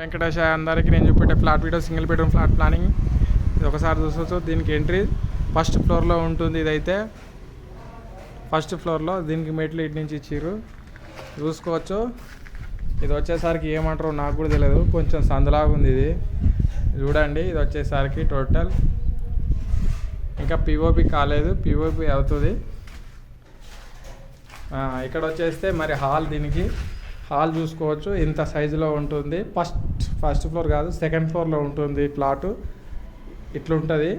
వెంకటేశ అందరికీ నేను చూపెట్టే flat video single bedroom flat planning. ఇది ఒకసారి చూసుకోవచ్చు. దీనికి ఎంట్రీ ఫస్ట్ ఫ్లోర్లో ఉంటుంది ఇదైతే. ఫస్ట్ ఫ్లోర్లో దీనికి మెట్లు ఇటు నుంచి ఇచ్చిర్రు. చూసుకోవచ్చు. ఇది వచ్చేసరికి ఏమంటారో నాకు కూడా తెలియదు. కొంచెం సందులాగా ఉంది ఇది. చూడండి ఇది వచ్చేసరికి టోటల్. ఇంకా పిఓపి కాలేదు. పిఓపి అవుతుంది. ఇక్కడ వచ్చేస్తే మరి హాల్ దీనికి. హాల్ చూసుకోవచ్చు. ఇంత సైజులో ఉంటుంది. ఫస్ట్ ఫస్ట్ ఫ్లోర్ కాదు సెకండ్ ఫ్లోర్లో ఉంటుంది ప్లాటు. ఇట్లుంటుంది.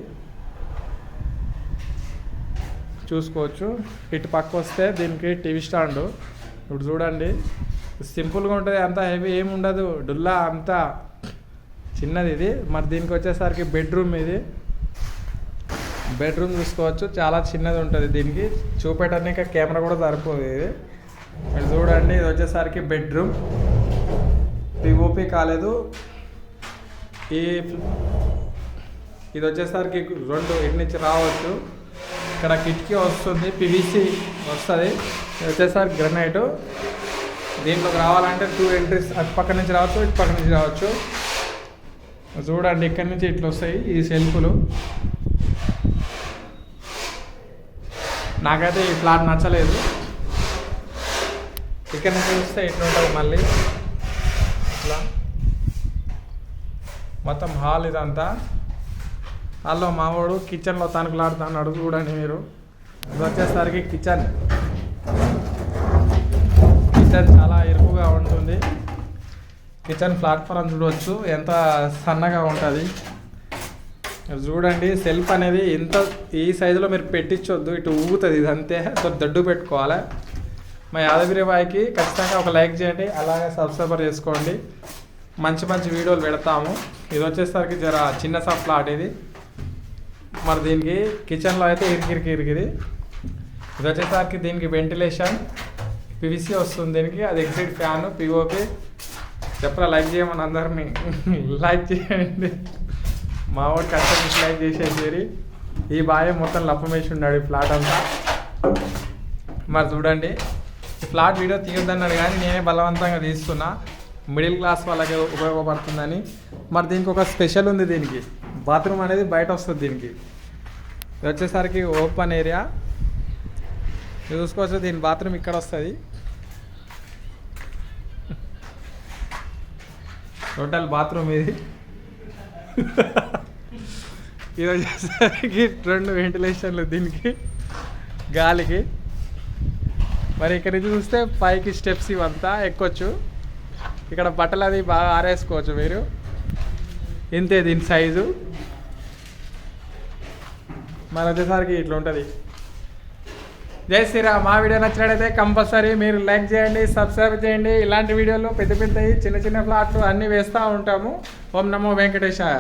చూసుకోవచ్చు. ఇటు పక్క వస్తే దీనికి టీవీ స్టాండ్. ఇప్పుడు చూడండి. సింపుల్గా ఉంటుంది. అంత హెవీ ఏమి ఉండదు. డుల్లా అంతా చిన్నది ఇది. మరి దీనికి వచ్చేసరికి బెడ్రూమ్ ఇది. బెడ్రూమ్ చూసుకోవచ్చు. చాలా చిన్నది ఉంటుంది దీనికి. చూపెట్టడానికి కెమెరా కూడా సరిపోదు ఇది. అండి చూడండి ఇది వచ్చేసరికి బెడ్రూమ్. పిఓపి కాలేదు. ఈ ఇది వచ్చేసరికి రెండు ఇటు నుంచి రావచ్చు. ఇక్కడ కిటికీ వస్తుంది పివిసి వస్తుంది. ఇది వచ్చేసరికి గ్రనైట్. దీంట్లోకి రావాలంటే టూ ఎంట్రీస్ అటు పక్క నుంచి రావచ్చు ఇటు పక్క నుంచి రావచ్చు. చూడండి ఇక్కడ నుంచి ఇట్లా వస్తాయి ఈ సెల్ఫ్లు. నాకైతే ఈ ఫ్లాట్ నచ్చలేదు. ఇక్కడ నుంచి చూస్తే ఇట్లా ఉంటుంది మళ్ళీ? ఇట్లా. మొత్తం హాల్ ఇదంతా. హాల్లో మావాడు కిచెన్లో తణుకులాడుతున్నాడు చూడండి మీరు. ఇది వచ్చేసరికి కిచెన్. కిచెన్ చాలా ఇరుకుగా ఉంటుంది. కిచెన్ ప్లాట్ఫారం చూడవచ్చు ఎంత సన్నగా ఉంటుంది. చూడండి సెల్ఫ్ అనేది ఇంత ఈ సైజులో మీరు పెట్టించొద్దు. ఇటు ఊగుతుంది ఇది అంతే దడ్డు పెట్టుకోవాలి. మా యాదగిరి బాయ్కి ఖచ్చితంగా ఒక లైక్ చేయండి అలాగే సబ్స్క్రైబర్ చేసుకోండి. మంచి మంచి వీడియోలు పెడతాము. ఇది వచ్చేసరికి జర చిన్న సా ప్లాట్ ఇది. మరి దీనికి కిచెన్లో అయితే ఇరికిరికి ఇరికిది ఇది వచ్చేసరికి దీనికి వెంటిలేషన్. పివిసి వస్తుంది దీనికి అది ఎగ్జిట్ ఫ్యాన్ పిఓపి చెప్పరా లైక్ చేయమని అందరినీ. లైక్ చేయండి. మా వాడు కష్టం లైక్ చేసేసేరి ఈ బాయ్ మొత్తం లప్పమేసి ఉన్నాడు ఈ ఫ్లాట్ అంతా. మరి చూడండి. ఫ్లాట్ వీడియో తీయొద్దన్నాడు కానీ నేనే బలవంతంగా తీస్తున్నా. మిడిల్ క్లాస్ వాళ్ళకి ఉపయోగపడుతుందని. మరి దీనికి ఒక స్పెషల్ ఉంది దీనికి. బాత్రూమ్ అనేది బయట వస్తుంది దీనికి. ఇది వచ్చేసరికి ఓపెన్ ఏరియా. ఇది చూసుకోవచ్చు దీని బాత్రూమ్ ఇక్కడ వస్తుంది. టోటల్ బాత్రూమ్ ఇది. ఇది వచ్చేసరికి రెండు వెంటిలేషన్లు దీనికి. గాలికి. మరి ఇక్కడ నుంచి చూస్తే పైకి స్టెప్స్ ఇవంతా ఎక్కొచ్చు. ఇక్కడ బట్టలు అది బాగా ఆరేసుకోవచ్చు మీరు. ఇంతే దీని సైజు మన వచ్చేసరికి ఇట్లా ఉంటుంది. జై శ్రీరామ్. మా వీడియో నచ్చినట్టయితే కంపల్సరీ మీరు లైక్ చేయండి సబ్స్క్రైబ్ చేయండి. ఇలాంటి వీడియోలు పెద్ద పెద్దవి చిన్న చిన్న ఫ్లాట్లు అన్నీ వేస్తూ ఉంటాము. ఓం నమో వెంకటేశాయ.